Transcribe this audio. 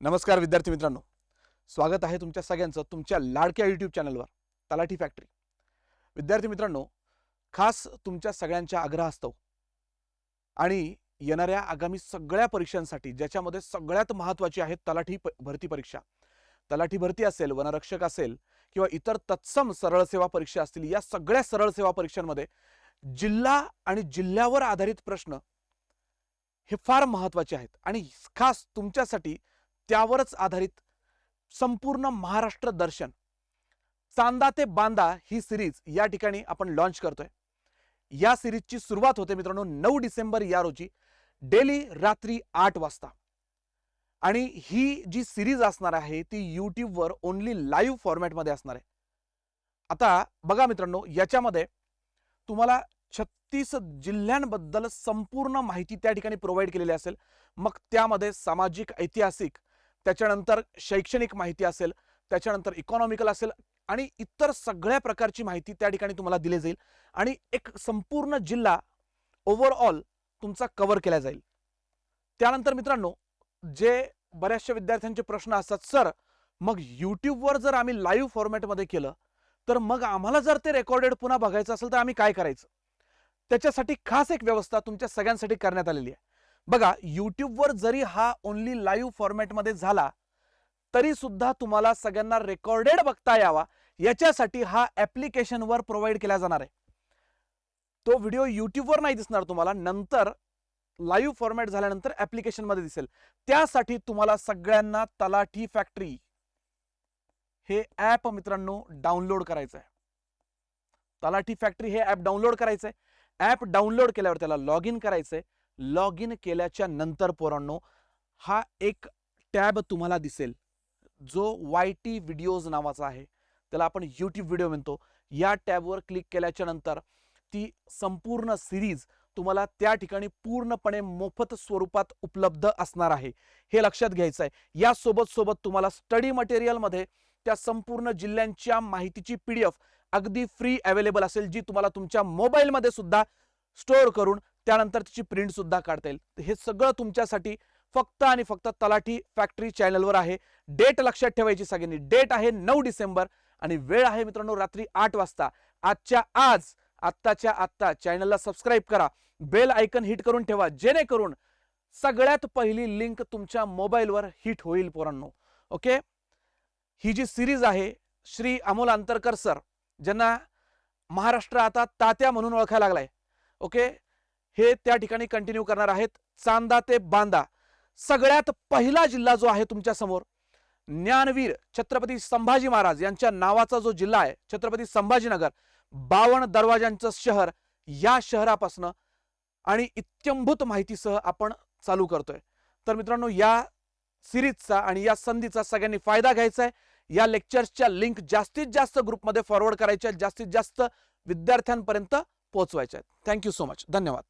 नमस्कार विद्यार्थी मित्रांनो. स्वागत आहे तुमच्या सगळ्यांचं तुमच्या लाडक्या यूट्यूब चॅनलवर तलाठी फॅक्टरी विद्यार्थी मित्रांनो खास तुमच्या सगळ्यांच्या आग्रहास्तव आणि येणाऱ्या आगामी सगळ्या परीक्षांसाठी ज्याच्यामध्ये सगळ्यात महत्त्वाची आहे तलाठी प- भरती परीक्षा. तलाठी भरती असेल वनरक्षक असेल किंवा इतर तत्सम सरळ सेवा परीक्षा असतील या सगळ्या सरळ सेवा परीक्षांमध्ये जिल्हा आणि जिल्ह्यावर आधारित प्रश्न हे फार महत्त्वाचे आहेत. आणि खास तुमच्यासाठी त्यावरच आधारित संपूर्ण महाराष्ट्र दर्शन. चांदा ते बांदा ही सिरीज या ठिकाणी आपण लॉन्च करतोय. या सिरीजची सुरुवात होते मित्रांनो नऊ डिसेंबर या रोजी डेली रात्री आठ वाजता. आणि ही जी सिरीज असणार आहे ती यूट्यूबवर ओनली लाईव्ह फॉर्मॅटमध्ये असणार आहे. आता बघा मित्रांनो याच्यामध्ये तुम्हाला छत्तीस जिल्ह्यांबद्दल संपूर्ण माहिती त्या ठिकाणी प्रोव्हाइड केलेली असेल. मग त्यामध्ये सामाजिक ऐतिहासिक त्याच्यानंतर शैक्षणिक माहिती असेल त्याच्यानंतर इकॉनॉमिकल असेल आणि इतर सगळ्या प्रकारची माहिती त्या ठिकाणी तुम्हाला दिली जाईल आणि एक संपूर्ण जिल्हा ओव्हरऑल तुमचा कव्हर केला जाईल. त्यानंतर मित्रांनो जे बऱ्याचशा विद्यार्थ्यांचे प्रश्न असतात सर मग यूट्यूबवर जर आम्ही लाईव्ह फॉर्मॅटमध्ये केलं तर मग आम्हाला जर ते रेकॉर्डेड पुन्हा बघायचं असेल तर आम्ही काय करायचं? त्याच्यासाठी खास एक व्यवस्था तुमच्या सगळ्यांसाठी करण्यात आलेली आहे. बघा यूट्यूबवर जरी हा ओनली लाईव्ह फॉर्मॅटमध्ये झाला तरी सुद्धा तुम्हाला सगळ्यांना रेकॉर्डेड बघता यावा. याच्यासाठी हा ऍप्लिकेशनवर प्रोव्हाइड केला जाणार आहे. तो व्हिडिओ यूट्यूबवर नाही दिसणार तुम्हाला नंतर लाईव्ह फॉर्मॅट झाल्यानंतर ऍप्लिकेशनमध्ये दिसेल. त्यासाठी तुम्हाला सगळ्यांना तलाठी फॅक्टरी हे ॲप मित्रांनो डाउनलोड करायचं आहे तलाठी फॅक्टरी हे ॲप डाउनलोड करायचं आहे ॲप डाउनलोड केल्यावर त्याला लॉग इन करायचं आहे लॉग इन केल्याच्यानंतर पोरांनो हा एक टॅब तुम्हाला दिसेल. जो वाय टी व्हिडिओज नावाचा आहे. त्याला आपण यूट्यूब व्हिडिओ म्हणतो. या टॅबवर क्लिक केल्याच्यानंतर ती संपूर्ण सिरीज तुम्हाला त्या ठिकाणी पूर्णपणे मोफत स्वरूपात उपलब्ध असणार आहे. हे लक्षात घ्यायचं आहे. यासोबत सोबत तुम्हाला स्टडी मटेरियलमध्ये त्या संपूर्ण जिल्ह्यांच्या माहितीची पी डी एफ अगदी फ्री अवेलेबल असेल जी तुम्हाला तुमच्या मोबाईलमध्ये सुद्धा स्टोअर करून त्यानंतर तिची प्रिंट सुद्धा काढता येईल. हे सगळं तुमच्यासाठी फक्त आणि फक्त तलाठी फॅक्टरी चॅनलवर आहे. डेट लक्षात ठेवायची सगळ्यांनी. डेट आहे नऊ डिसेंबर आणि वेळ आहे मित्रांनो रात्री आठ वाजता. आजच्या आज आत्ताच्या आत्ता चॅनलला सबस्क्राईब करा. बेल आयकन हिट करून ठेवा. जेणेकरून सगळ्यात पहिली लिंक तुमच्या मोबाईलवर हिट होईल पोरांनो. ओके ही जी सिरीज आहे श्री अमोल अंतरकर सर ज्यांना महाराष्ट्र आता तात्या म्हणून ओळखायला लागलाय. ओके हे त्या ठिकाणी कंटिन्यू करणार आहेत. चांदा ते बांदा. सगळ्यात पहिला जिल्हा जो आहे तुमच्यासमोर ज्ञानवीर छत्रपती संभाजी महाराज यांच्या नावाचा जो जिल्हा आहे छत्रपती संभाजीनगर बावन्न दरवाजांचं शहर या शहरापासनं आणि इत्यंभूत माहितीसह आपण चालू करतोय. तर मित्रांनो या सिरीजचा आणि या संधीचा सगळ्यांनी फायदा घ्यायचा आहे. या लेक्चर्सच्या लिंक जास्तीत जास्त ग्रुपमध्ये फॉरवर्ड करायच्या जास्तीत जास्त विद्यार्थ्यांपर्यंत पोहोचवायच्या आहेत. थँक्यू सो मच धन्यवाद.